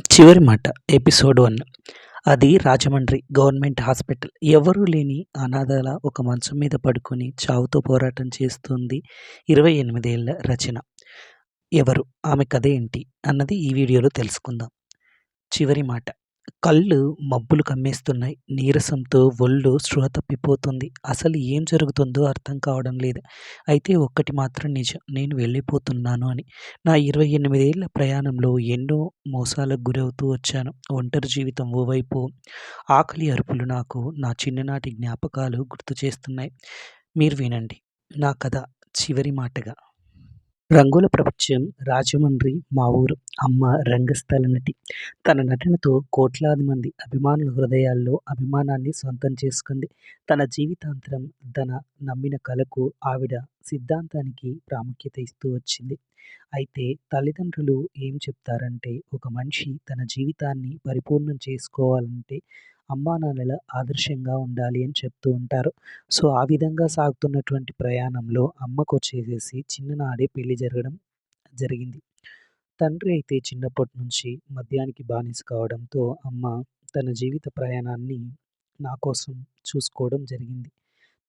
చివరి మాట episode one. అది రాజమండ్రి గవర్నమెంట్ హాస్పిటల్. ఎవరూ లేని అనాథల ఒక మంచం మీద పడుకొని చావుతో పోరాటం చేస్తుంది ఇరవై ఎనిమిదేళ్ళ రచన. ఎవరు? ఆమె కథ ఏంటి? అన్నది ఈ వీడియోలో తెలుసుకుందాం. చివరి మాట. కళ్ళు మబ్బులు కమ్మేస్తున్నాయి. నీరసంతో ఒళ్ళు స్పృహ తప్పిపోతుంది. అసలు ఏం జరుగుతుందో అర్థం కావడం లేదు. అయితే ఒక్కటి మాత్రం నిజం. నేను వెళ్ళిపోతున్నాను అని. నా ఇరవై ఎనిమిదేళ్ళ ప్రయాణంలో ఎన్నో మోసాలకు గురవుతూ వచ్చాను. ఒంటరి జీవితం ఓవైపు ఆకలి అరుపులు నాకు నా చిన్ననాటి జ్ఞాపకాలు గుర్తు చేస్తున్నాయి. మీరు వినండి. నా కథ చివరి మాటగా. రంగుల ప్రపంచం రాజమండ్రి మా ఊరు అమ్మ రంగస్థల నటి. తన నటనతో కోట్లాది మంది అభిమానుల హృదయాల్లో అభిమానాన్ని సొంతం చేసుకుంది. తన జీవితాంతరం తన నమ్మిన కళకు ఆవిడ సిద్ధాంతానికి ప్రాముఖ్యత ఇస్తూ వచ్చింది. అయితే తల్లిదండ్రులు ఏం చెప్తారంటే ఒక మనిషి తన జీవితాన్ని పరిపూర్ణం చేసుకోవాలంటే అమ్మానాన్నల ఆదర్శంగా ఉండాలి అని చెప్తూ ఉంటారు. సో ఆ విధంగా సాగుతున్నటువంటి ప్రయాణంలో అమ్మకు వచ్చేసేసి చిన్ననాడే పెళ్ళి జరగడం జరిగింది. తండ్రి అయితే చిన్నప్పటి నుంచి మద్యానికి బానిస కావడంతో అమ్మ తన జీవిత ప్రయాణాన్ని నా కోసం చూసుకోవడం జరిగింది.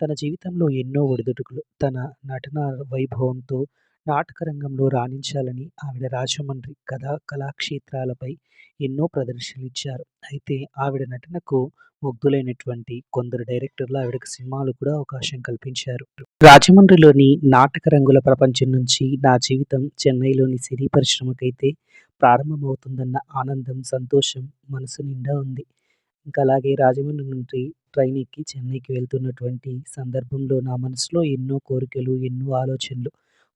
తన జీవితంలో ఎన్నో ఒడిదుడుకులు తన నటన వైభవంతో నాటకరంగంలో రాణించాలని ఆవిడ రాజమండ్రి కథా కళాక్షేత్రాలపై ఎన్నో ప్రదర్శనలు ఇచ్చారు అయితే ఆవిడ నటనకు ముగ్ధులైనటువంటి కొందరు డైరెక్టర్లు ఆవిడకు సినిమాలు కూడా అవకాశం కల్పించారు. రాజమండ్రిలోని నాటక రంగుల ప్రపంచం నుంచి నా జీవితం చెన్నైలోని సినీ పరిశ్రమకైతే ప్రారంభమవుతుందన్న ఆనందం సంతోషం మనసు నిండా ఉంది. ఇంకా అలాగే రాజమండ్రి నుండి ట్రైన్ ఎక్కి చెన్నైకి వెళ్తున్నటువంటి సందర్భంలో నా మనసులో ఎన్నో కోరికలు ఎన్నో ఆలోచనలు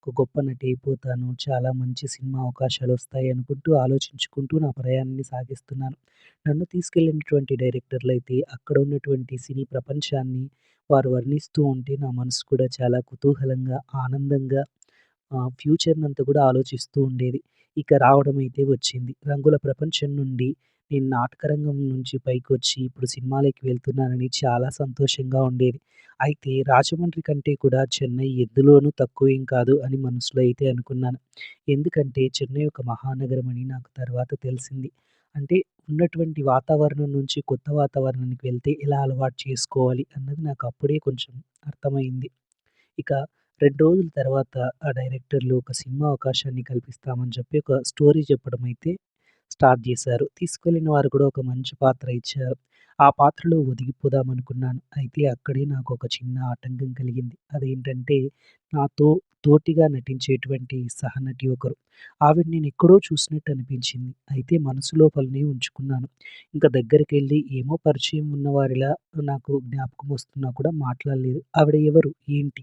ఒక గొప్ప నటి అయిపోతాను చాలా మంచి సినిమా అవకాశాలు వస్తాయి అనుకుంటూ ఆలోచించుకుంటూ నా ప్రయాణాన్ని సాగిస్తున్నాను. నన్ను తీసుకెళ్ళినటువంటి డైరెక్టర్లు అయితే అక్కడ ఉన్నటువంటి సినీ ప్రపంచాన్ని వారు వర్ణిస్తూ ఉంటే నా మనసు కూడా చాలా కుతూహలంగా ఆనందంగా ఫ్యూచర్ని కూడా ఆలోచిస్తూ ఉండేది. ఇక రావడం అయితే వచ్చింది. రంగుల ప్రపంచం నుండి నేను నాటకరంగం నుంచి పైకి వచ్చి ఇప్పుడు సినిమాలకి వెళ్తున్నానని చాలా సంతోషంగా ఉండేది. అయితే రాజమండ్రి కంటే కూడా చెన్నై ఎందులోనూ తక్కువేం కాదు అని మనసులో అయితే అనుకున్నాను. ఎందుకంటే చెన్నై ఒక మహానగరం అని నాకు తర్వాత తెలిసింది. అంటే ఉన్నటువంటి వాతావరణం నుంచి కొత్త వాతావరణానికి వెళ్తే ఎలా అలవాటు చేసుకోవాలి అన్నది నాకు అప్పుడే కొంచెం అర్థమైంది. ఇక రెండు రోజుల తర్వాత ఆ డైరెక్టర్లు ఒక సినిమా అవకాశాన్ని కల్పిస్తామని చెప్పి ఒక స్టోరీ చెప్పడం అయితే స్టార్ట్ చేశారు. తీసుకెళ్ళిన వారు కూడా ఒక మంచి పాత్ర ఇచ్చారు. ఆ పాత్రలో ఒదిగిపోదాం అనుకున్నాను. అయితే అక్కడే నాకు ఒక చిన్న ఆటంకం కలిగింది. అదేంటంటే నాతో తోటిగా నటించేటువంటి సహనటి ఒకరు. ఆవిడ నేను ఎక్కడో చూసినట్టు అనిపించింది. అయితే మనసు లోపలనే ఉంచుకున్నాను. ఇంకా దగ్గరికి వెళ్ళి ఏమో పరిచయం ఉన్నవారిలా నాకు జ్ఞాపకం వస్తున్నా కూడా మాట్లాడలేదు. ఆవిడ ఎవరు? ఏంటి?